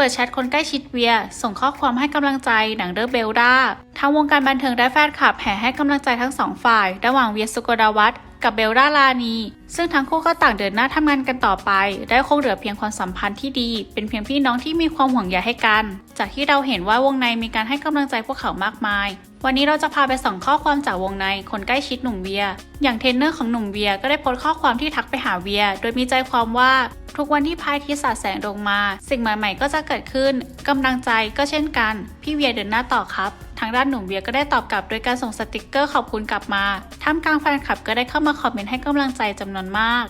เปิดแชทคนใกล้ชิดเวีย ส่งข้อความให้กำลังใจหนังเดอะเบลดาทางวงการบันเทิงได้แฟนคลับแห่ให้กำลังใจทั้งสองฝ่าย ระหว่างเวียสุกดาวัฒ กับเบลดาลานี ซึ่งทั้งคู่ก็ต่างเดินหน้าทำงานกันต่อไปได้คงเหลือเพียงความสัมพันธ์ที่ดี เป็นเพียงพี่น้องที่มีความห่วงใยให้กัน จากที่เราเห็นว่าวงในมีการให้กำลังใจพวกเขามากมาย วันนี้เราจะพาไปส่องข้อความจากวงในคนใกล้ชิดหนุ่มเวีย อย่างเทรนเนอร์ของหนุ่มเวียก็ได้โพสต์ข้อความที่ทักไปหาเวีย โดยมีใจความว่าทุกวันที่พระอาทิตย์สาดแสงลงมา สิ่งใหม่ๆ ก็จะเกิดขึ้นกำลังใจก็เช่นกัน พี่เวียเดินหน้าต่อครับ ทางด้านหนุ่มเวียก็ได้ตอบกลับโดยการส่งสติกเกอร์ขอบคุณกลับมาท่ามกลางแฟนคลับก็ได้เข้ามาคอมเมนต์ให้กำลังใจจำนวนมาก